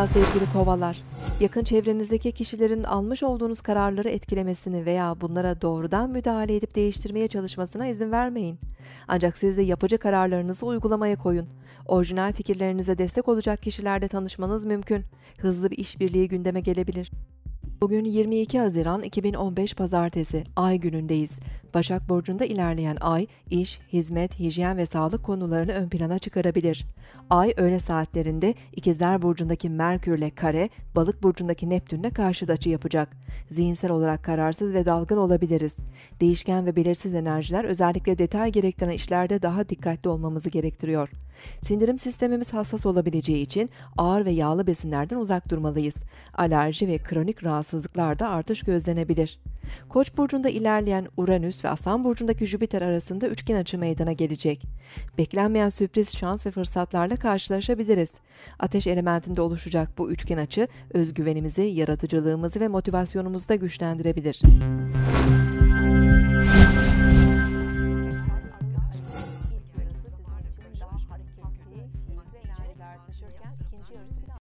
Merhaba sevgili kovalar. Yakın çevrenizdeki kişilerin almış olduğunuz kararları etkilemesini veya bunlara doğrudan müdahale edip değiştirmeye çalışmasına izin vermeyin. Ancak siz de yapıcı kararlarınızı uygulamaya koyun. Orijinal fikirlerinize destek olacak kişilerle tanışmanız mümkün. Hızlı bir işbirliği gündeme gelebilir. Bugün 22 Haziran 2015 Pazartesi, Ay günündeyiz. Başak Burcu'nda ilerleyen Ay, iş, hizmet, hijyen ve sağlık konularını ön plana çıkarabilir. Ay öğle saatlerinde İkizler Burcu'ndaki Merkürle kare, Balık Burcu'ndaki Neptünle karşıt açı yapacak. Zihinsel olarak kararsız ve dalgın olabiliriz. Değişken ve belirsiz enerjiler özellikle detay gerektiren işlerde daha dikkatli olmamızı gerektiriyor. Sindirim sistemimiz hassas olabileceği için ağır ve yağlı besinlerden uzak durmalıyız. Alerji ve kronik rahatsızlıklarda artış gözlenebilir. Koç burcunda ilerleyen Uranüs ve Aslan burcundaki Jüpiter arasında üçgen açı meydana gelecek. Beklenmeyen sürpriz şans ve fırsatlarla karşılaşabiliriz. Ateş elementinde oluşacak bu üçgen açı özgüvenimizi, yaratıcılığımızı ve motivasyonumuzu da güçlendirebilir.